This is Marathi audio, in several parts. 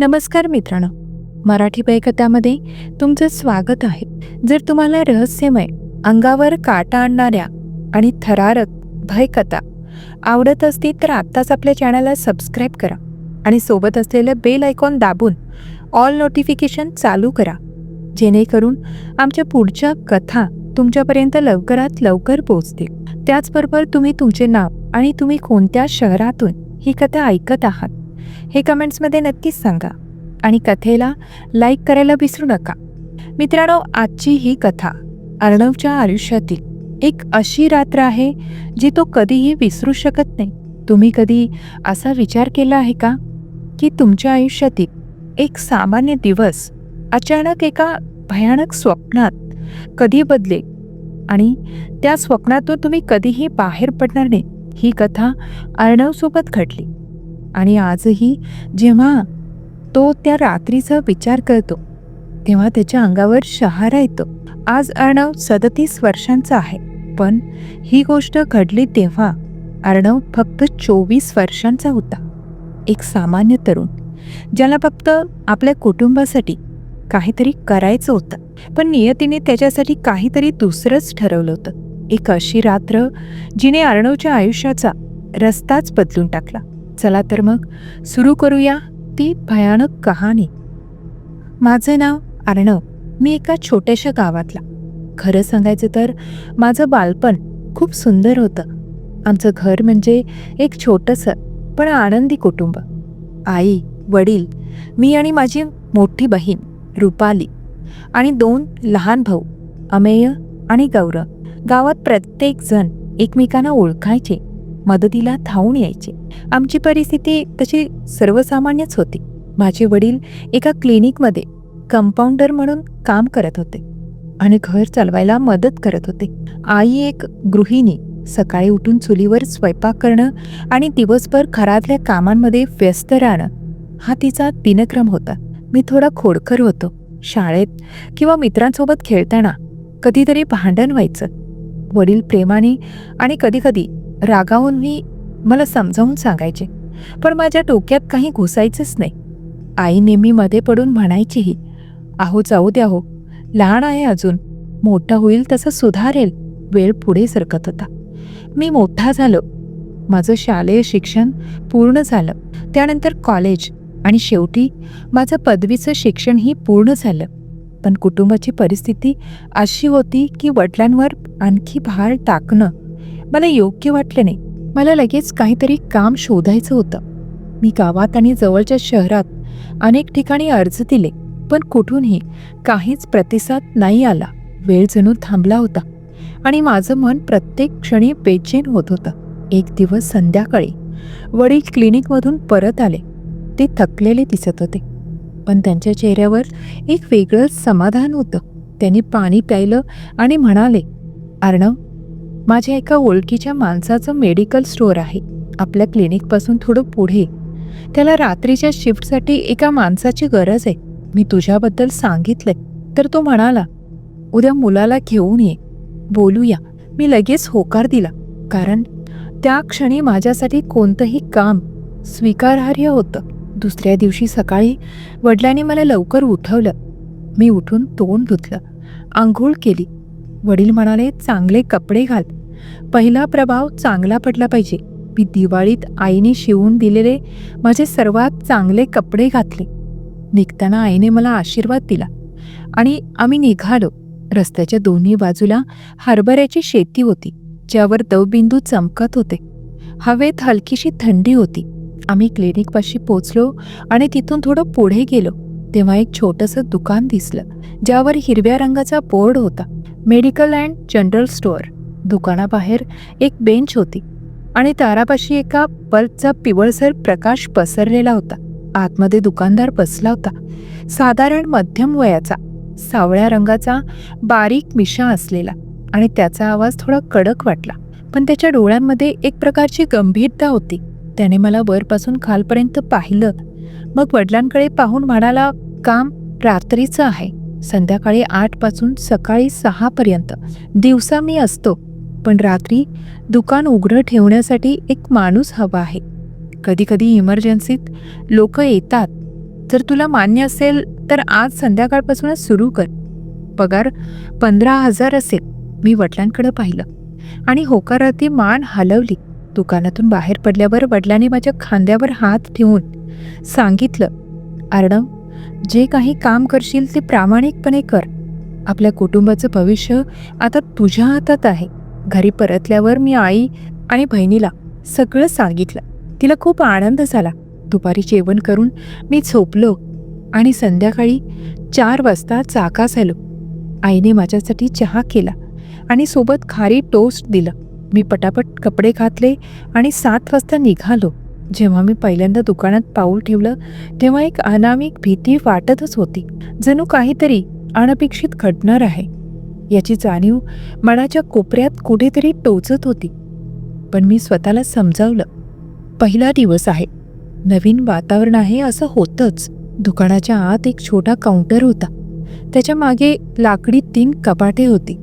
नमस्कार मित्रांनो. मराठी कथामध्ये तुमचं स्वागत आहे. जर तुम्हाला रहस्यमय अंगावर काटा आणणाऱ्या आणि थरारक भयकथा आवडत असतील तर आत्ताच आपल्या चॅनलला सबस्क्राईब करा आणि सोबत असलेलं बेल आयकॉन दाबून ऑल नोटिफिकेशन चालू करा. जेणेकरून आमच्या पुढच्या कथा तुमच्यापर्यंत लवकरात लवकर पोहोचतील. त्याचबरोबर तुम्ही तुमचे नाव आणि तुम्ही कोणत्या शहरातून ही कथा ऐकत आहात? हे कमेंट्समध्ये नक्कीच सांगा. आणि कथेला लाईक करायला विसरू नका. मित्रांनो आजची ही कथा अर्णवच्या आयुष्यातील एक अशी रात्र आहे जी तो कधीही विसरू शकत नाही. तुम्ही कधी असा विचार केला आहे का? की तुमच्या आयुष्यातील एक सामान्य दिवस अचानक एका भयानक स्वप्नात कधी बदले? आणि त्या स्वप्नातून तुम्ही कधीही बाहेर पडणार नाही. ही कथा अर्णवसोबत घडली. आणि आजही जेव्हा तो त्या रात्रीचा विचार करतो तेव्हा त्याच्या अंगावर शहारा येतो. आज अर्णव सदतीस वर्षांचा आहे पण ही गोष्ट घडली तेव्हा अर्णव फक्त चोवीस वर्षांचा होता. एक सामान्य तरुण ज्याला फक्त आपल्या कुटुंबासाठी काहीतरी करायचं होतं पण नियतीने त्याच्यासाठी काहीतरी दुसरंच ठरवलं होतं. एक अशी रात्र जिने अर्णवच्या आयुष्याचा रस्ताच बदलून टाकला. चला तर मग सुरू करूया ती भयानक कहाणी. माझं नाव अर्णव. मी एका छोट्याशा गावातला. खरं सांगायचं तर माझं बालपण खूप सुंदर होतं. आमचं घर म्हणजे एक छोटंसं पण आनंदी कुटुंब. आई वडील मी आणि माझी मोठी बहीण रुपाली आणि दोन लहान भाऊ अमेय आणि गौरव. गावात प्रत्येकजण एकमेकांना ओळखायचे. मदतीला धावून यायचे. आमची परिस्थिती तशी सर्वसामान्यच होती. माझे वडील एका क्लिनिकमध्ये कंपाऊंडर म्हणून काम करत होते आणि घर चालवायला मदत करत होते. आई एक गृहिणी सकाळी उठून चुलीवर स्वयंपाक करणं आणि दिवसभर घरातल्या कामांमध्ये व्यस्त राहणं हा तिचा दिनक्रम होता. मी थोडा खोडकर होतो. शाळेत किंवा मित्रांसोबत खेळताना कधीतरी भांडण व्हायचं. वडील प्रेमाने आणि कधीकधी रागावून मी मला समजावून सांगायचे. पण माझ्या डोक्यात काही घुसायचंच नाही. आई नेहमी मध्ये पडून म्हणायचीही आहो जाऊ द्या हो. लहान आहे अजून. मोठा होईल तसं सुधारेल. वेळ पुढे सरकत होता. मी मोठा झालो. माझं शालेय शिक्षण पूर्ण झालं. त्यानंतर कॉलेज आणि शेवटी माझं पदवीचं शिक्षणही पूर्ण झालं. पण कुटुंबाची परिस्थिती अशी होती की वडिलांवर आणखी भार टाकणं मला योग्य वाटलं नाही. मला लगेच काहीतरी काम शोधायचं होतं. मी गावात आणि जवळच्या शहरात अनेक ठिकाणी अर्ज दिले पण कुठूनही काहीच प्रतिसाद नाही आला. वेळ जणू थांबला होता आणि माझं मन प्रत्येक क्षणी बेचैन होत होतं. एक दिवस संध्याकाळी वडील क्लिनिकमधून परत आले. ते थकलेले दिसत होते. पण त्यांच्या चेहऱ्यावर एक वेगळंच समाधान होतं. त्यांनी पाणी प्यायलं आणि म्हणाले अर्णव माझ्या एका ओळखीच्या माणसाचं मेडिकल स्टोअर आहे. आपल्या क्लिनिकपासून थोडं पुढे. त्याला रात्रीच्या शिफ्टसाठी एका माणसाची गरज आहे. मी तुझ्याबद्दल सांगितलंय. तर तो म्हणाला उद्या मुलाला घेऊन ये. बोलूया. मी लगेच होकार दिला. कारण त्या क्षणी माझ्यासाठी कोणतंही काम स्वीकारार्ह होतं. दुसऱ्या दिवशी सकाळी वडिलांनी मला लवकर उठवलं. मी उठून तोंड धुतलं. आंघोळ केली. वडील म्हणाले चांगले कपडे घाल. पहिला प्रभाव चांगला पडला पाहिजे. मी दिवाळीत आईने शिवून दिलेले माझे सर्वात चांगले कपडे घातले. निघताना आईने मला आशीर्वाद दिला आणि आम्ही निघालो. रस्त्याच्या दोन्ही बाजूला हरभऱ्याची शेती होती ज्यावर दवबिंदू चमकत होते. हवेत हलकीशी थंडी होती. आम्ही क्लिनिकपाशी पोचलो आणि तिथून थोडं पुढे गेलो. तेव्हा एक छोटंसं दुकान दिसलं ज्यावर हिरव्या रंगाचा बोर्ड होता. Medical and general store. दुकानाबाहेर एक बेंच होती आणि तारापाशी एका बल्बचा पिवळसर प्रकाश पसरलेला होता. आतमध्ये दुकानदार बसला होता. साधारण मध्यम वयाचा सावळ्या रंगाचा बारीक मिशा असलेला आणि त्याचा आवाज थोडा कडक वाटला. पण त्याच्या डोळ्यांमध्ये एक प्रकारची गंभीरता होती. त्याने मला वरपासून खालपर्यंत पाहिलं. मग वडिलांकडे पाहून म्हणाला काम रात्रीचं आहे. संध्याकाळी आठपासून सकाळी सहापर्यंत. दिवसा मी असतो. पण रात्री दुकान उघडं ठेवण्यासाठी एक माणूस हवा आहे. कधीकधी इमर्जन्सीत लोक येतात. जर तुला मान्य असेल तर आज संध्याकाळपासूनच सुरू कर. पगार पंधरा हजार असेल. मी वडिलांकडे पाहिलं. आणि होकाराती मान हलवली. दुकानातून बाहेर पडल्यावर वडिलांनी माझ्या खांद्यावर हात ठेवून सांगितलं अर्णव जे काही काम करशील ते प्रामाणिकपणे कर. आपल्या कुटुंबाचं भविष्य आता तुझ्या हातात आहे. घरी परतल्यावर मी आई आणि बहिणीला सगळं सांगितलं. तिला खूप आनंद झाला. दुपारी जेवण करून मी झोपलो आणि संध्याकाळी चार वाजता चाका झालो. आईने माझ्यासाठी चहा केला आणि सोबत खारी टोस्ट दिलं. मी पटापट कपडे घातले आणि सात वाजता निघालो. जेव्हा मी पहिल्यांदा दुकानात पाऊल ठेवलं तेव्हा एक अनामिक भीती वाटतच होती. जणू काहीतरी अनपेक्षित घडणार आहे. याची जाणीव मनाच्या कोपऱ्यात कुठेतरी टोचत होती. पण मी स्वतःला समजावलं. पहिला दिवस आहे. नवीन वातावरण आहे असं होतंच. दुकानाच्या आत एक छोटा काउंटर होता. त्याच्यामागे लाकडी तीन कपाटे होती.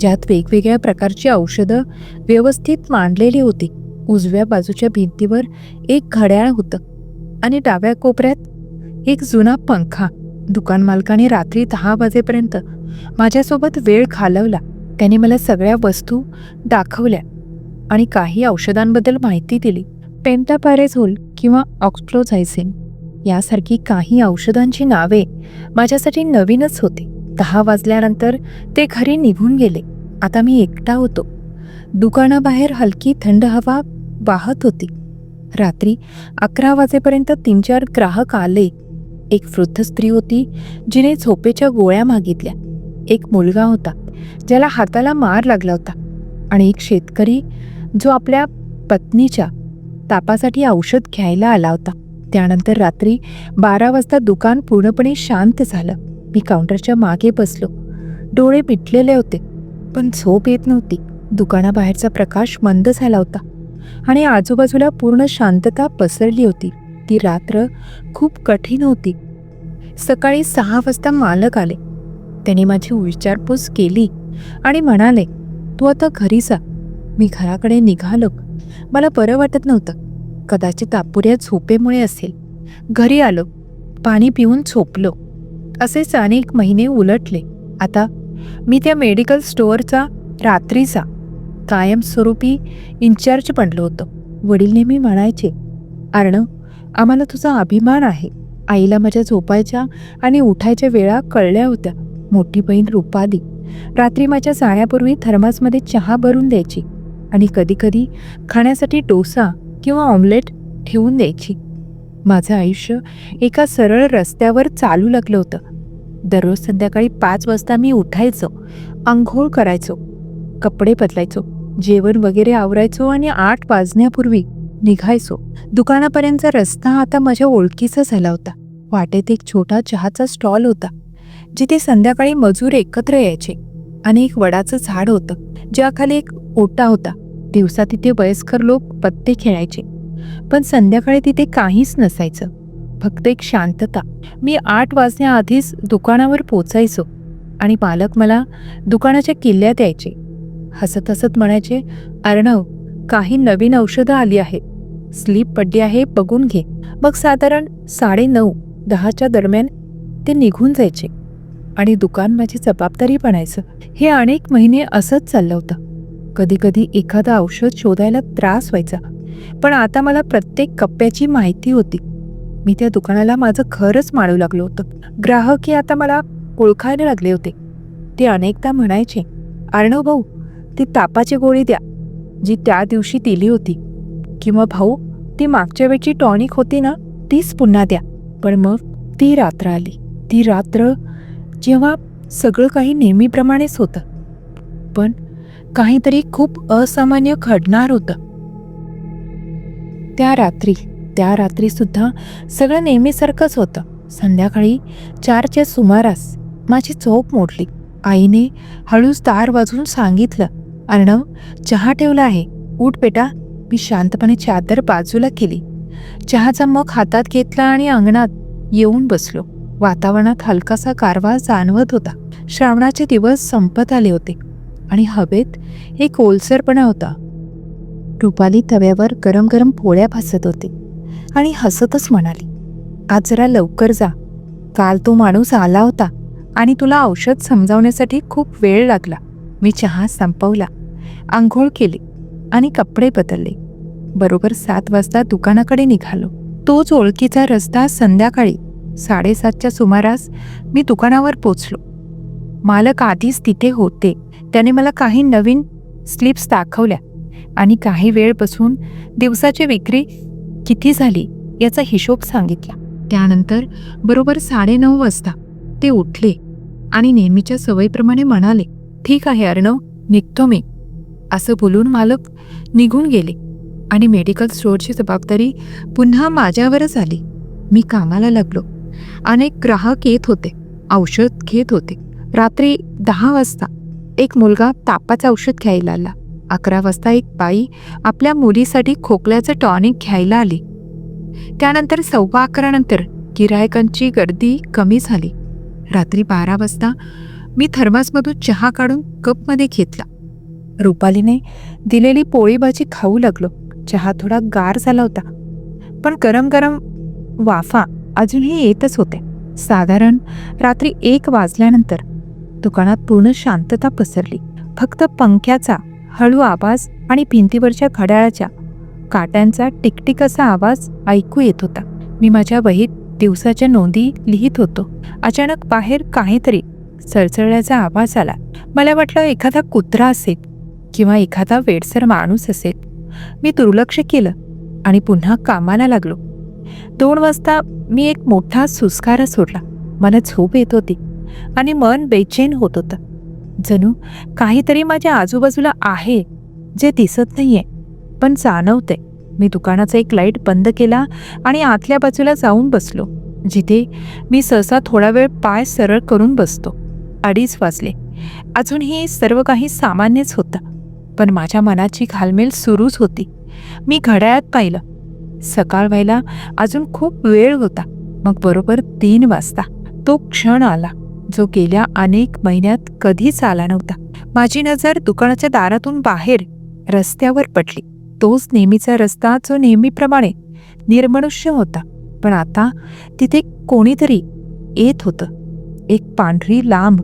ज्यात वेगवेगळ्या प्रकारची औषधं व्यवस्थित मांडलेली होती. उजव्या बाजूच्या भिंतीवर एक घड्याळ होतं. आणि डाव्या कोपऱ्यात एक जुना पंखा. दुकान मालकाने रात्री दहा वाजेपर्यंत माझ्यासोबत वेळ घालवला. त्याने मला सगळ्या वस्तू दाखवल्या आणि काही औषधांबद्दल माहिती दिली. पेंटापॅरेझोल किंवा ऑक्स्ट्रोझायसिन यासारखी काही औषधांची नावे माझ्यासाठी नवीनच होती. दहा वाजल्यानंतर ते घरी निघून गेले. आता मी एकटा होतो. दुकानाबाहेर हलकी थंड हवा वाहत होती. रात्री अकरा वाजेपर्यंत तीन चार ग्राहक आले. एक वृद्ध स्त्री होती जिने झोपेच्या गोळ्या मागितल्या. एक मुलगा होता ज्याला हाताला मार लागला होता. आणि एक शेतकरी जो आपल्या पत्नीच्या तापासाठी औषध घ्यायला आला होता. त्यानंतर रात्री बारा वाजता दुकान पूर्णपणे शांत झालं. मी काउंटरच्या मागे बसलो. डोळे मिटलेले होते पण झोप येत नव्हती. दुकानाबाहेरचा प्रकाश मंद झाला होता आणि आजूबाजूला पूर्ण शांतता पसरली होती. ती रात्र खूप कठीण होती. सकाळी सहा वाजता मालक आले. त्याने माझी विचारपूस केली आणि म्हणाले तू आता घरी जा. मी घराकडे निघालो. मला बरं वाटत नव्हतं. कदाचित अपुऱ्या झोपेमुळे असेल. घरी आलो. पाणी पिऊन झोपलो. असेच अनेक महिने उलटले. आता मी त्या मेडिकल स्टोअरचा रात्रीचा कायमस्वरूपी इन्चार्ज बनलो होतो. वडील नेहमी म्हणायचे अर्णव आम्हाला तुझा अभिमान आहे. आईला माझ्या झोपायच्या आणि उठायच्या वेळा कळल्या होत्या. मोठी बहीण रुपाली. रात्री माझ्या जाण्यापूर्वी थर्मासमध्ये चहा भरून द्यायची आणि कधीकधी खाण्यासाठी डोसा किंवा ऑमलेट ठेवून द्यायची. माझं आयुष्य एका सरळ रस्त्यावर चालू लागलं होतं. दररोज संध्याकाळी पाच वाजता मी उठायचो आंघोळ करायचो कपडे बदलायचो जेवण वगैरे आवरायचो आणि आठ वाजण्यापूर्वी निघायचो. दुकानापर्यंतचा रस्ता आता माझ्या ओळखीचा झाला होता. वाटेत एक छोटा चहाचा स्टॉल होता जिथे संध्याकाळी मजूर एकत्र यायचे. आणि एक वडाचं झाड होतं ज्याखाली एक ओटा होता. दिवसा तिथे वयस्कर लोक पत्ते खेळायचे. पण संध्याकाळी तिथे काहीच नसायचं. फक्त एक शांतता. मी आठ वाजण्याआधीच दुकानावर पोचायचो. आणि मालक मला दुकानाच्या किल्ल्यात यायचे. हसत हसत म्हणायचे अर्णव काही नवीन औषधं आली आहेत. स्लीप पडली आहे बघून घे. मग साधारण साडे नऊ दहाच्या दरम्यान ते निघून जायचे. आणि दुकान माझी जबाबदारी बनायचं. हे अनेक महिने असंच चाललं होतं. कधीकधी एखादं औषध शोधायला त्रास व्हायचा. पण आता मला प्रत्येक कप्प्याची माहिती होती. मी त्या दुकानाला माझं खरंच मानू लागलो होतं. ग्राहक हे आता मला ओळखायला लागले होते. ते अनेकदा म्हणायचे अर्णव भाऊ ती तापाची गोळी द्या जी त्या दिवशी दिली होती. किंवा भाऊ ती मागच्या वेळची टॉनिक होती ना तीच पुन्हा द्या. पण मग ती रात्र आली. ती रात्र जेव्हा सगळं काही नेहमीप्रमाणेच होतं. पण काहीतरी खूप असामान्य घडणार होतं. त्या रात्री त्या रात्रीसुद्धा सगळं नेहमीसारखंच होतं. संध्याकाळी चारच्या सुमारास माझी झोप मोडली. आईने हळूच दार वाजून सांगितलं अर्णव चहा ठेवला आहे. उठ बेटा मी शांतपणे चादर बाजूला केली. चहाचा मग हातात घेतला आणि अंगणात येऊन बसलो. वातावरणात हलकासा गारवा जाणवत होता. श्रावणाचे दिवस संपत आले होते आणि हवेत एक ओलसरपणा होता. रुपाली तव्यावर गरम गरम पोळ्या भासत होते आणि हसतच म्हणाली आज जरा लवकर जा. काल तो माणूस आला होता आणि तुला औषध समजावण्यासाठी खूप वेळ लागला. मी चहा संपवला. आंघोळ केली. आणि कपडे बदलले. बरोबर सात वाजता दुकानाकडे निघालो. तोच ओळखीचा रस्ता संध्याकाळी साडेसातच्या सुमारास मी दुकानावर पोचलो. मालक आधीच तिथे होते. त्याने मला काही नवीन स्लिप्स दाखवल्या आणि काही वेळ बसून दिवसाची विक्री किती झाली याचा हिशोब सांगितला. त्यानंतर बरोबर साडेनऊ वाजता ते उठले आणि नेहमीच्या सवयीप्रमाणे म्हणाले ठीक आहे अर्णव निघतो मी. असं बोलून मालक निघून गेले आणि मेडिकल स्टोअरची जबाबदारी पुन्हा माझ्यावरच आली. मी कामाला लागलो. अनेक ग्राहक येत होते औषध घेत होते. रात्री दहा वाजता एक मुलगा तापाचं औषध घ्यायला आला. अकरा वाजता एक बाई आपल्या मुलीसाठी खोकल्याचं टॉनिक घ्यायला आली. त्यानंतर सव्वा अकरानंतर गिरायकांची गर्दी कमी झाली. रात्री बारा वाजता मी थर्मासमधून चहा काढून कपमध्ये घेतला. रुपालीने दिलेली पोळी भाजी खाऊ लागलो. चहा थोडा गार झाला होता. पण गरम गरम वाफा अजूनही येतच होते. साधारण रात्री एक वाजल्यानंतर दुकानात पूर्ण शांतता पसरली. फक्त पंख्याचा हळू आवाज आणि भिंतीवरच्या घड्याळाच्या काट्यांचा टिकटिक असा आवाज ऐकू येत होता. मी माझ्या वहीत दिवसाच्या नोंदी लिहित होतो. अचानक बाहेर काहीतरी सळसळल्याचा आवाज आला. मला वाटलं एखादा कुत्रा असेल. किंवा एखादा वेडसर माणूस असेल. मी दुर्लक्ष केलं आणि पुन्हा कामाला लागलो. दोन वाजता मी एक मोठा सुस्कारा सोडला. मला झोप येत होती आणि मन बेचैन होत होतं. जणू काहीतरी माझ्या आजूबाजूला आहे जे दिसत नाहीये पण जाणवते मी दुकानाचा एक लाइट बंद केला आणि आतल्या बाजूला जाऊन बसलो जिथे मी सहसा थोडा वेळ पाय सरळ करून बसतो. अडीच वाजले. अजूनही सर्व काही सामान्यच होतं. पण माझ्या मनाची घालमेल सुरूच होती. मी घड्याळात पाहिलं. सकाळ व्हायला अजून खूप वेळ होता. मग बरोबर तीन वाजता. तो क्षण आला जो गेल्या अनेक महिन्यात कधीच आला नव्हता. माझी नजर दुकानाच्या दारातून बाहेर रस्त्यावर पडली. तोच नेहमीचा रस्ता जो नेहमीप्रमाणे निर्मनुष्य होता. पण आता तिथे कोणीतरी येत होतं. एक पांढरी लांब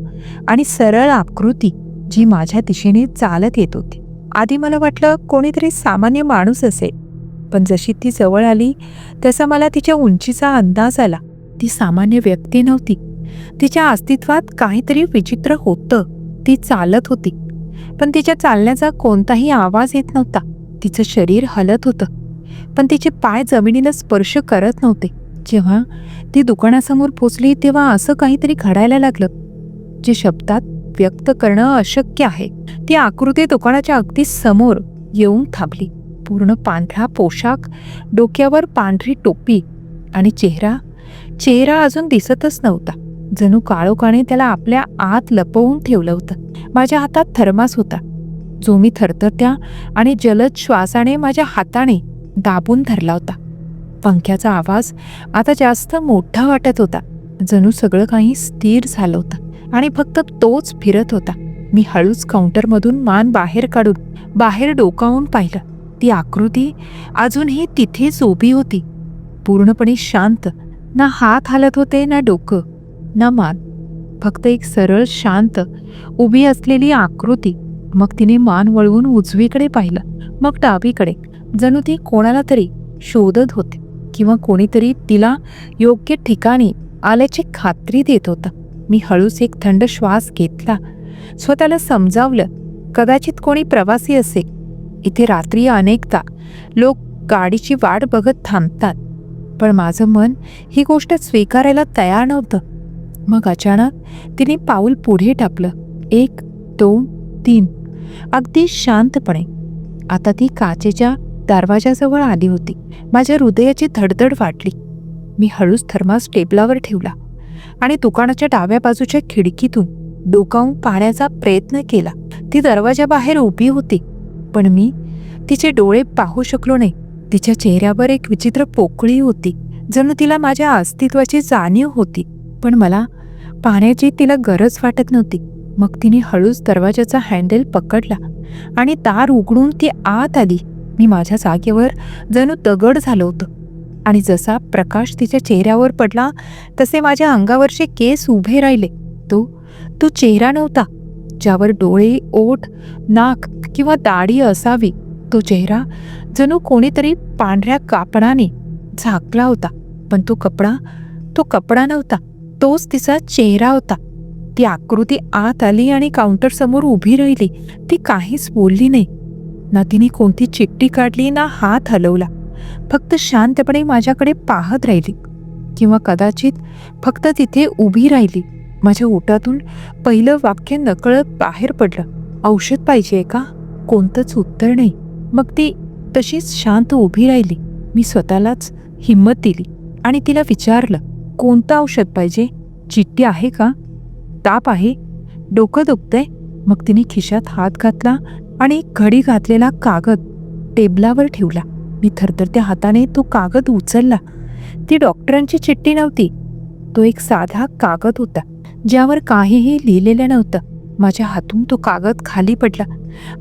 आणि सरळ आकृती जी माझ्या दिशेने चालत येत होती. आधी मला वाटलं कोणीतरी सामान्य माणूस असेल पण जशी ती जवळ आली तसा मला तिच्या उंचीचा अंदाज आला. ती सामान्य व्यक्ती नव्हती. तिच्या अस्तित्वात काहीतरी विचित्र होतं. ती चालत होती. पण तिच्या चालण्याचा कोणताही आवाज येत नव्हता. तिचं शरीर हलत होतं. पण तिचे पाय जमिनीला स्पर्श करत नव्हते. जेव्हा ती दुकानासमोर पोचली तेव्हा असं काहीतरी घडायला लागलं. जे शब्दात व्यक्त करणं अशक्य आहे. ती आकृती दुकानाच्या अगदी समोर येऊन थांबली. पूर्ण पांढरा पोशाख डोक्यावर पांढरी टोपी आणि चेहरा चेहरा अजून दिसतच नव्हता. जणू काळोखाने त्याला आपल्या आत लपवून ठेवलं होतं. माझ्या हातात थर्मास होता. जो मी थरथरत्या आणि जलद श्वासाने माझ्या हाताने दाबून धरला होता. पंख्याचा आवाज आता जास्त मोठा वाटत होता. जणू सगळं काही स्थिर झालं होतं. आणि फक्त तोच फिरत होता. मी हळूच काउंटरमधून मान बाहेर काढून बाहेर डोकावून पाहिलं. ती आकृती अजूनही तिथेच उभी होती. पूर्णपणे शांत. ना हात हालत होते ना डोकं ना मान. फक्त एक सरळ शांत उभी असलेली आकृती. मग तिने मान वळवून उजवीकडे पाहिलं. मग डावीकडे. जणू ती कोणाला तरी शोधत होते किंवा कोणीतरी तिला योग्य ठिकाणी आल्याची खात्री देत होतं. मी हळूच एक थंड श्वास घेतला. स्वतःला समजावलं कदाचित कोणी प्रवासी असेल. इथे रात्री अनेकदा लोक गाडीची वाट बघत थांबतात. पण माझं मन ही गोष्ट स्वीकारायला तयार नव्हतं. मग अचानक तिने पाऊल पुढे टाकलं. एक दोन तीन. अगदी शांतपणे. आता ती काचेच्या दरवाजाजवळ आली होती. माझ्या हृदयाची धडधड वाटली. मी हळूच थर्मास टेबलावर ठेवला. आणि दुकानाच्या डाव्या बाजूच्या खिडकीतून डोकावून पाहण्याचा प्रयत्न केला. ती दरवाजाबाहेर उभी होती. पण मी तिचे डोळे पाहू शकलो नाही. तिच्या चेहऱ्यावर एक विचित्र पोकळी होती जणू तिला माझ्या अस्तित्वाची जाणीव होती. पण मला पाहण्याची तिला गरज वाटत नव्हती. मग तिने हळूच दरवाजाचा हँडल पकडला आणि दार उघडून ती आत आली. मी माझ्या जागेवर जणू दगड झालं होतं. आणि जसा प्रकाश तिच्या चेहऱ्यावर पडला तसे माझ्या अंगावरचे केस उभे राहिले. तो तो चेहरा नव्हता ज्यावर डोळे ओठ नाक किंवा दाढी असावी. तो चेहरा जणू कोणीतरी पांढऱ्या कापडाने झाकला होता पण तो कपडा तो कपडा नव्हता तोच तिचा चेहरा होता. ती आकृती आत आली आणि काउंटर समोर उभी राहिली. ती काहीच बोलली नाही. ना तिने कोणती चिठ्ठी काढली ना हात हलवला. फक्त शांतपणे माझ्याकडे पाहत राहिली. किंवा कदाचित फक्त तिथे उभी राहिली. माझ्या ओटातून पहिलं वाक्य नकळत बाहेर पडलं. औषध पाहिजे का? कोणतंच उत्तर नाही. मग ती तशीच शांत उभी राहिली. मी स्वतःलाच हिंमत दिली आणि तिला विचारलं कोणतं औषध पाहिजे? चिठ्ठी आहे का? ताप आहे? डोकं दुखतंय? मग तिने खिशात हात घातला आणि एक घडी घातलेला कागद टेबलावर ठेवला. मी थरथरत्या हाताने तो कागद उचलला. ती डॉक्टरांची चिठ्ठी नव्हती. तो एक साधा कागद होता ज्यावर काहीही लिहिलेलं नव्हतं. माझ्या हातून तो कागद खाली पडला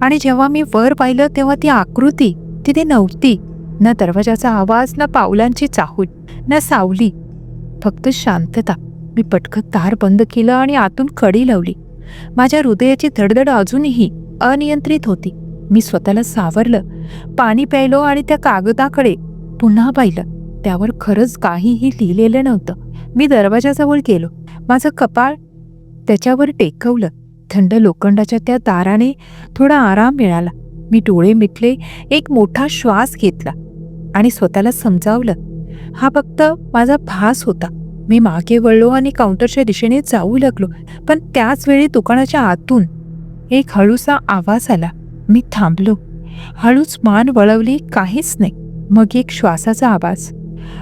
आणि जेव्हा मी वर पाहिलं तेव्हा ती आकृती तिथे नव्हती. ना दरवाजाचा आवाज ना पावलांची चाहूल ना सावली. फक्त शांतता. मी पटकन दार बंद केलं आणि आतून कडी लावली. माझ्या हृदयाची धडधड अजूनही अनियंत्रित होती. मी स्वतःला सावरलं. पाणी प्यायलो आणि त्या कागदाकडे पुन्हा पाहिलं. त्यावर खरंच काहीही लिहिलेलं नव्हतं. मी दरवाजाजवळ गेलो. माझं कपाळ त्याच्यावर टेकवलं. थंड लोखंडाच्या त्या दाराने थोडा आराम मिळाला. मी डोळे मिटले एक मोठा श्वास घेतला आणि स्वतःला समजावलं. हा फक्त माझा भास होता. मी मागे वळलो आणि काउंटरच्या दिशेने जाऊ लागलो. पण त्याच वेळी दुकानाच्या आतून एक हळूसा आवाज आला. मी थांबलो. हळूच मान वळवली काहीच नाही. मग एक श्वासाचा आवाज.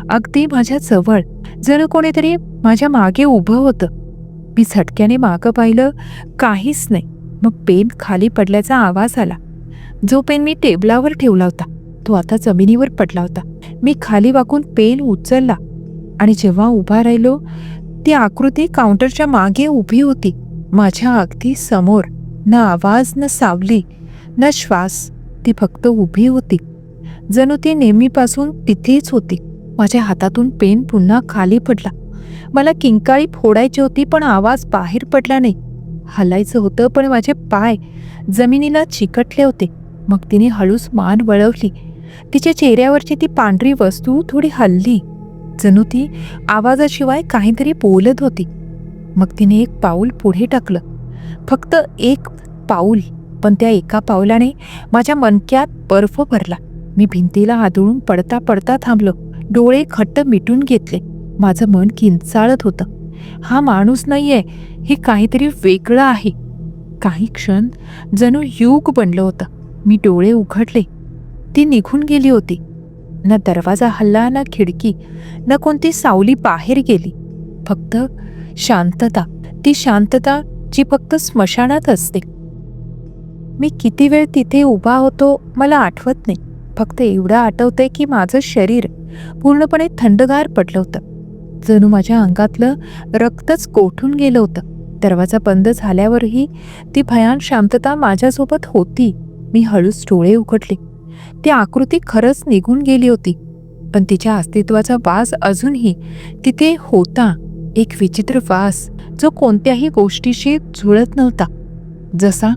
अगदी माझ्या जवळ. जणू कोणीतरी माझ्या मागे उभं होतं. मी झटक्याने मागं पाहिलं काहीच नाही. मग पेन खाली पडल्याचा आवाज आला. जो पेन मी टेबलावर ठेवला होता तो आता जमिनीवर पडला होता. मी खाली वाकून पेन उचलला आणि जेव्हा उभा राहिलो ती आकृती काउंटरच्या मागे उभी होती. माझ्या अगदी समोर. न आवाज न सावली. न श्वास ती फक्त उभी होती. जणू ती नेहमीपासून तिथेच होती. माझ्या हातातून पेन पुन्हा खाली पडला. मला किंकाळी फोडायची होती पण आवाज बाहेर पडला नाही. हलायचं होतं पण माझे पाय जमिनीला चिकटले होते. मग तिने हळूच मान वळवली. तिच्या चेहऱ्यावरची ती पांढरी वस्तू थोडी हल्ली. जणू ती आवाजाशिवाय काहीतरी बोलत होती. मग तिने एक पाऊल पुढे टाकलं. फक्त एक पाऊल. पण त्या एका पावलाने माझ्या मनक्यात बर्फ भरला. मी भिंतीला आदळून पडता पडता थांबलो. डोळे खट्ट मिटून घेतले. माझं मन किंचाळत होतं. हा माणूस नाहीये. हे काहीतरी वेगळं आहे. काही क्षण जणू युग बनलं होतं. मी डोळे उघडले. ती निघून गेली होती. न दरवाजा हल्ला ना खिडकी न कोणती सावली बाहेर गेली. फक्त शांतता. ती शांतता जी फक्त स्मशानात असते. मी किती वेळ तिथे उभा होतो मला आठवत नाही. फक्त एवढं आठवतंय की माझं शरीर पूर्णपणे थंडगार पडलं होतं. जणू माझ्या अंगातलं रक्तच कोठून गेलं होतं. दरवाजा बंद झाल्यावरही ती भयान शांतता माझ्यासोबत होती. मी हळूच डोळे उघडले. ती आकृती खरंच निघून गेली होती. पण तिच्या अस्तित्वाचा वास अजूनही तिथे होता. एक विचित्र वास जो कोणत्याही गोष्टीशी जुळत नव्हता. जसा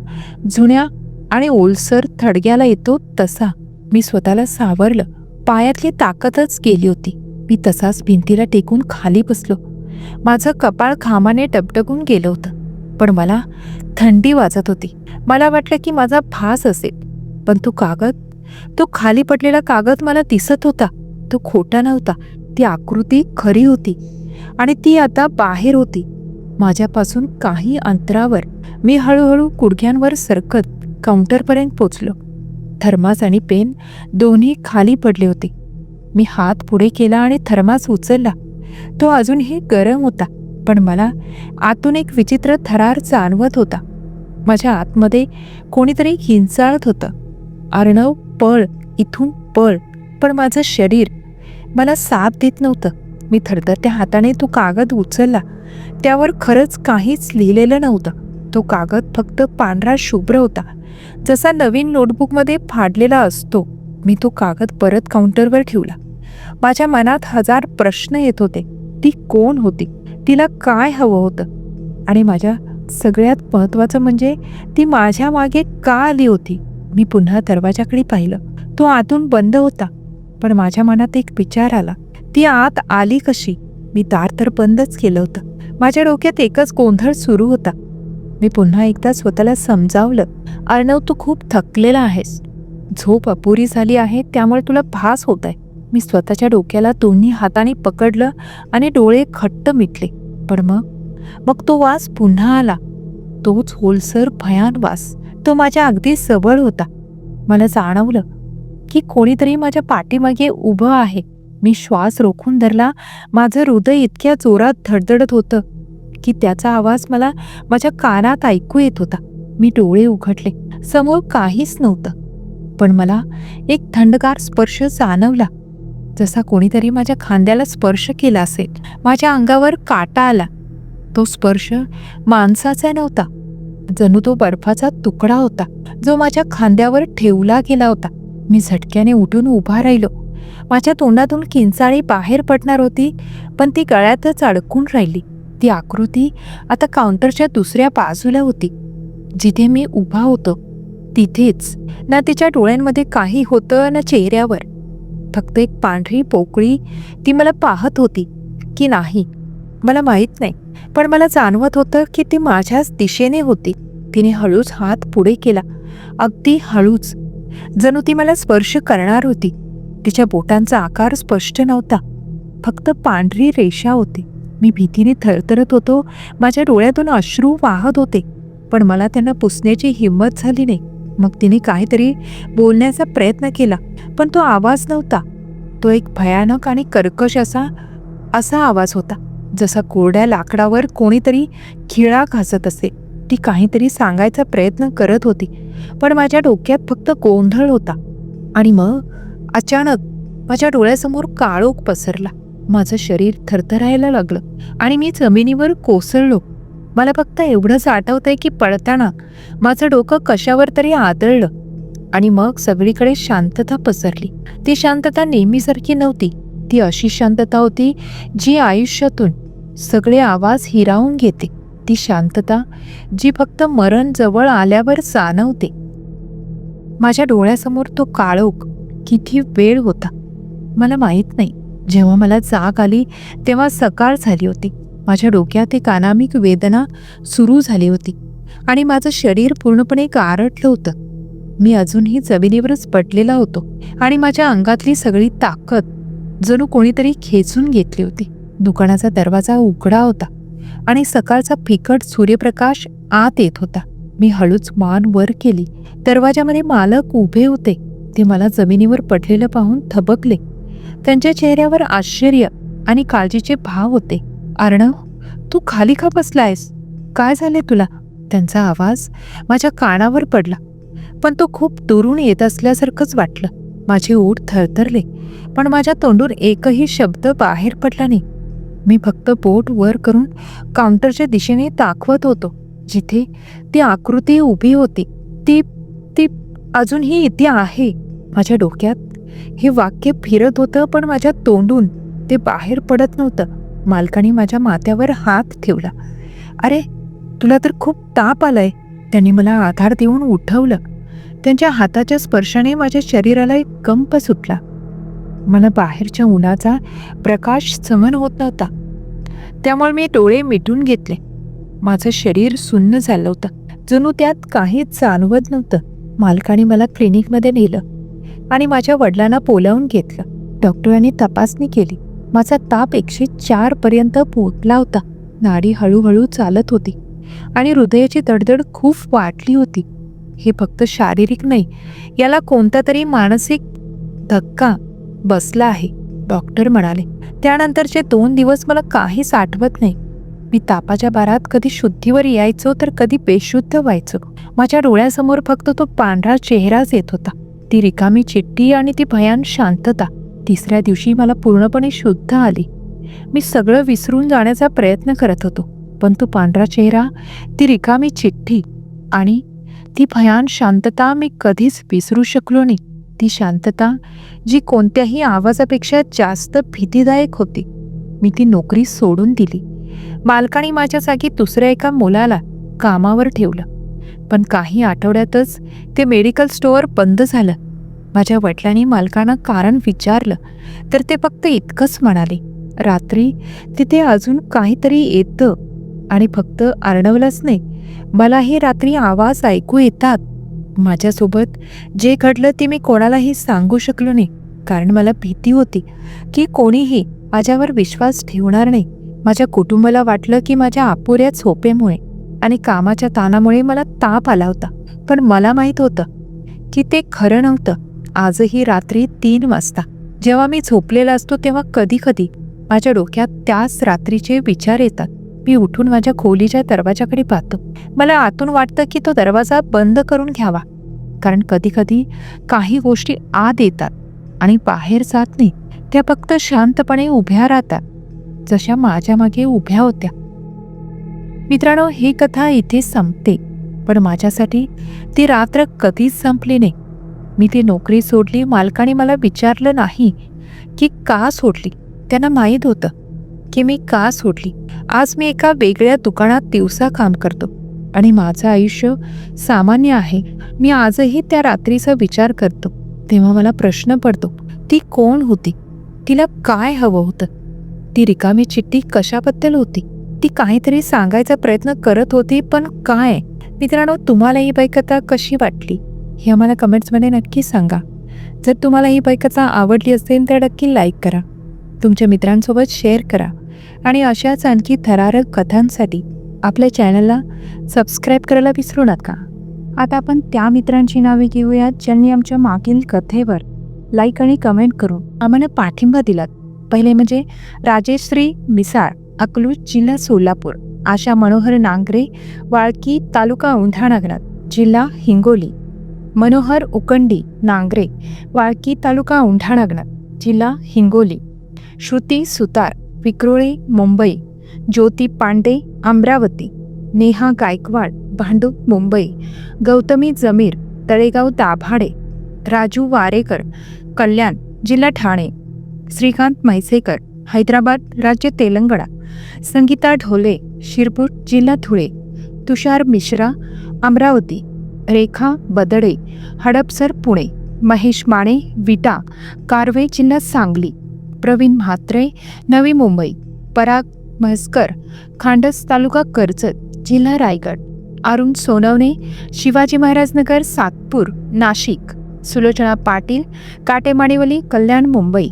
जुन्या आणि ओलसर थडग्याला येतो तसा मी स्वतःला सावरलं. पायातली ताकदच गेली होती. मी तसाच भिंतीला टेकून खाली बसलो. माझं कपाळ घामाने डबडगून गेलं होतं. पण मला थंडी वाजत होती. मला वाटलं की माझा भास असेल. पण तो कागद तो खाली पडलेला कागद मला दिसत होता. तो खोटा नव्हता. ती आकृती खरी होती. आणि ती आता बाहेर होती. माझ्यापासून काही अंतरावर मी हळूहळू गुडघ्यांवर सरकत काउंटरपर्यंत पोचलो. थर्मास आणि पेन दोन्ही खाली पडले होते. मी हात पुढे केला आणि थर्मास उचलला. तो अजूनही गरम होता पण मला आतून एक विचित्र थरार जाणवत होता. माझ्या आतमध्ये कोणीतरी हिंसाळत होतं. अर्णव पळ इथून पळ पण माझं शरीर मला साथ देत नव्हतं. मी थरथरत्या हाताने तो कागद उचलला. त्यावर खरंच काहीच लिहिलेलं नव्हतं. तो कागद फक्त पांढरा शुभ्र होता. जसा नवीन नोटबुकमध्ये फाडलेला असतो मी तो कागद परत काउंटरवर ठेवला. माझ्या मनात हजार प्रश्न येत होते ती कोण होती? तिला काय हवं होतं? आणि माझ्या सगळ्यात महत्त्वाचं म्हणजे ती माझ्या मागे का आली होती? मी पुन्हा दरवाजाकडे पाहिलं. तो आतून बंद होता पण माझ्या मनात एक विचार आला. ती आत आली कशी? मी दार तर बंदच केलं होतं. माझ्या डोक्यात एकच गोंधळ सुरू होता. मी पुन्हा एकदा स्वतःला समजावलं. अर्णव तू खूप थकलेला आहेस. झोप अपुरी झाली आहे त्यामुळे तुला भास होत आहे. मी स्वतःच्या डोक्याला दोन्ही हाताने पकडलं आणि डोळे खट्ट मिटले. पण मग? मग तो वास पुन्हा आला. तोच होलसर भयान वास. तो माझ्या अगदी सबळ होता. मला जाणवलं की कोणीतरी माझ्या पाठीमागे उभं आहे. मी श्वास रोखून धरला. माझं हृदय इतक्या जोरात धडधडत होतं. की त्याचा आवाज मला माझ्या कानात ऐकू येत होता. मी डोळे उघडले. समोर काहीच नव्हतं. पण मला एक थंडगार स्पर्श जाणवला. जसा कोणीतरी माझ्या खांद्याला स्पर्श केला असेल माझ्या अंगावर काटा आला. तो स्पर्श माणसाचा नव्हता जणू तो बर्फाचा तुकडा होता जो माझ्या खांद्यावर ठेवला गेला होता. मी झटक्याने उठून उभा राहिलो. माझ्या तोंडातून किंचाळी बाहेर पडणार होती पण ती गळ्यातच अडकून राहिली. ती आकृती आता काउंटरच्या दुसऱ्या बाजूला होती. जिथे मी उभा होतो तिथेच. ना तिच्या डोळ्यांमध्ये काही होतं ना चेहऱ्यावर. फक्त एक पांढरी पोकळी ती मला पाहत होती की नाही. मला माहीत नाही पण मला जाणवत होतं की ती माझ्याच दिशेने होती. तिने हळूच हात पुढे केला. अगदी हळूच. जणू ती मला स्पर्श करणार होती. तिच्या बोटांचा आकार स्पष्ट नव्हता. फक्त पांढरी रेषा होती. मी भीतीने थरथरत होतो. माझ्या डोळ्यातून अश्रू वाहत होते. पण मला त्यांना पुसण्याची हिंमत झाली नाही. मग तिने काहीतरी बोलण्याचा प्रयत्न केला पण तो आवाज नव्हता. तो एक भयानक आणि कर्कश असा असा आवाज होता जसा कोरड्या लाकडावर कोणीतरी खिळा घासत असे. ती काहीतरी सांगायचा प्रयत्न करत होती पण माझ्या डोक्यात फक्त गोंधळ होता. आणि मग अचानक माझ्या डोळ्यासमोर काळोख पसरला. माझं शरीर थरथरायला लागलं आणि मी जमिनीवर कोसळलो. मला फक्त एवढंच आठवतंय की पळताना माझं डोकं कशावर तरी आदळलं आणि मग सगळीकडे शांतता पसरली. ती शांतता नेहमीसारखी नव्हती. ती अशी शांतता होती जी आयुष्यातून सगळे आवाज हिरावून घेते. ती शांतता जी फक्त मरण जवळ आल्यावर जाणवते. माझ्या डोळ्यासमोर तो काळोख किती वेळ होता. मला माहीत नाही. जेव्हा मला जाग आली तेव्हा सकाळ झाली होती. माझ्या डोक्यात एक अनामिक वेदना सुरू झाली होती आणि माझं शरीर पूर्णपणे गारटलं होतं. मी अजूनही जमिनीवरच पडलेला होतो आणि माझ्या अंगातली सगळी ताकद जणू कोणीतरी खेचून घेतली होती. दुकानाचा दरवाजा उघडा होता आणि सकाळचा फिकट सूर्यप्रकाश आत येत होता. मी हळूच मान वर केली. दरवाजामध्ये मालक उभे होते. ते मला जमिनीवर पडलेलं पाहून थबकले. त्यांच्या चेहऱ्यावर आश्चर्य आणि काळजीचे भाव होते. अर्णव तू खाली का बसलायस? काय झाले तुला? त्यांचा आवाज माझ्या कानावर पडला. पण तो खूप दुरून येत असल्यासारखंच वाटलं. माझे ओठ थरथरले पण माझ्या तोंडून एकही शब्द बाहेर पडला नाही. मी फक्त बोट वर करून काउंटरच्या दिशेने दाखवत होतो जिथे ती आकृती उभी होती. ती ती अजूनही इथे आहे. माझ्या डोक्यात हे वाक्य फिरत होतं पण माझ्या तोंडून ते बाहेर पडत नव्हतं. मालकाने माझ्या माथ्यावर हात ठेवला. अरे तुला तर खूप ताप आलाय. त्यांनी मला आधार देऊन उठवलं. त्यांच्या हाताच्या स्पर्शाने माझ्या शरीराला एक कंप सुटला. मला बाहेरच्या उन्हाचा प्रकाश समन होत नव्हता. त्यामुळे मी डोळे मिटून घेतले. माझं शरीर सुन्न झालं होतं. जणू त्यात काहीच जाणवत नव्हतं. मालकाने मला क्लिनिकमध्ये नेलं. आणि माझ्या वडिलांना बोलावून घेतलं. डॉक्टरांनी तपासणी केली. माझा ताप एकशे चार पर्यंत पोहोचला होता. नाडी हळूहळू चालत होती आणि हृदयाची दडदड खूप वाटली होती. हे फक्त शारीरिक नाही याला कोणता तरी मानसिक धक्का बसला आहे डॉक्टर म्हणाले. त्यानंतरचे दोन दिवस मला काहीच आठवत नाही. मी तापाच्या बारात कधी शुद्धीवर यायचो तर कधी बेशुद्ध व्हायचो. माझ्या डोळ्यासमोर फक्त तो पांढरा चेहराच येत होता. ती रिकामी चिठ्ठी आणि ती भयान शांतता. तिसऱ्या दिवशी मला पूर्णपणे शुद्ध आली. मी सगळं विसरून जाण्याचा प्रयत्न करत होतो पण तो पांढरा चेहरा ती रिकामी चिठ्ठी आणि ती भयान शांतता मी कधीच विसरू शकलो नाही. ती शांतता जी कोणत्याही आवाजापेक्षा जास्त भीतीदायक होती. मी ती नोकरी सोडून दिली. मालकाने माझ्या जागी दुसऱ्या एका मुलाला कामावर ठेवलं. पण काही आठवड्यातच ते मेडिकल स्टोअर बंद झालं. माझ्या वडिलांनी मालकानं कारण विचारलं तर ते फक्त इतकंच म्हणाले रात्री तिथे अजून काहीतरी येतं आणि फक्त आरणवलंच नाही. मलाही रात्री आवाज ऐकू येतात. माझ्यासोबत जे घडलं ते मी कोणालाही सांगू शकलो नाही. कारण मला भीती होती की कोणीही माझ्यावर विश्वास ठेवणार नाही. माझ्या कुटुंबाला वाटलं की माझ्या अपुऱ्या झोपेमुळे. आणि कामाच्या ताणामुळे मला ताप आला होता. पण मला माहीत होतं की ते खरं नव्हतं. आजही रात्री तीन वाजता. जेव्हा मी झोपलेला असतो तेव्हा कधी कधी माझ्या डोक्यात त्याच रात्रीचे विचार येतात. मी उठून माझ्या खोलीच्या दरवाजाकडे पाहतो. मला आतून वाटतं की तो दरवाजा बंद करून घ्यावा. कारण कधी कधी काही गोष्टी आत येतात आणि बाहेर जात नाही. त्या फक्त शांतपणे उभ्या राहतात. जशा माझ्या मागे उभ्या होत्या. मित्रांनो ही कथा इथे संपते. पण माझ्यासाठी ती रात्र कधीच संपली नाही. मी ती नोकरी सोडली मालकाने मला विचारलं नाही की का सोडली? त्यांना माहीत होतं की मी का सोडली. आज मी एका वेगळ्या दुकानात दिवसा काम करतो आणि माझं आयुष्य सामान्य आहे. मी आजही त्या रात्रीचा विचार करतो. तेव्हा मला प्रश्न पडतो ती कोण होती? तिला काय हवं होतं? ती रिकामी चिठ्ठी कशाबद्दल होती? ती काहीतरी सांगायचा प्रयत्न करत होती पण काय? मित्रांनो तुम्हाला ही बाईकथा कशी वाटली? हे आम्हाला कमेंट्समध्ये नक्की सांगा. जर तुम्हाला ही बाईकथा आवडली असेल तर नक्की लाईक करा. तुमच्या मित्रांसोबत शेअर करा. आणि अशाच आणखी थरारक कथांसाठी आपल्या चॅनलला सबस्क्राईब करायला विसरू नका. आता आपण त्या मित्रांची नावे घेऊयात ज्यांनी आमच्या मागील कथेवर लाईक आणि कमेंट करून आम्हाला पाठिंबा दिलात. पहिले म्हणजे राजेश्री मिसाळ. अकलूज जिल्हा सोलापूर. आशा मनोहर नांगरे वाळकी तालुका औंढानागनाथ जिल्हा हिंगोली. मनोहर उकंडी नांगरे वाळकी तालुका औंढानागनाथ जिल्हा हिंगोली. श्रुती सुतार विक्रोळे मुंबई. ज्योती पांडे अमरावती. नेहा गायकवाड भांडूप मुंबई. गौतमी जमीर तळेगाव दाभाडे. राजू वारेकर कल्याण जिल्हा ठाणे. श्रीकांत म्हैसेकर हैदराबाद राज्य तेलंगणा. संगीता ढोले शिरपूर जिल्हा धुळे तुषार मिश्रा अमरावती रेखा बदडे हडपसर पुणे महेश माणे विटा कारवे जिल्हा सांगली प्रवीण म्हात्रे नवी मुंबई पराग म्हस्कर खांडस तालुका कर्जत जिल्हा रायगड अरुण सोनवणे शिवाजी महाराजनगर सातपूर नाशिक सुलोचना पाटील काटेमाणीवली कल्याण मुंबई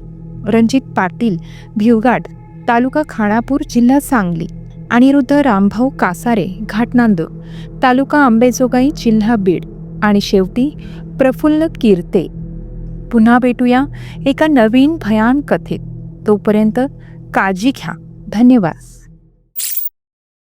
रणजित पाटील भिवगाड तालुका खानापूर जिल्हा सांगली. अनिरुद्ध रामभाऊ कासारे घाटनांदूर तालुका आंबेजोगाई जिल्हा बीड. आणि शेवटी प्रफुल्ल कीर्ते. पुन्हा भेटूया एका नवीन भयान कथेत. तोपर्यंत काळजी घ्या. धन्यवाद.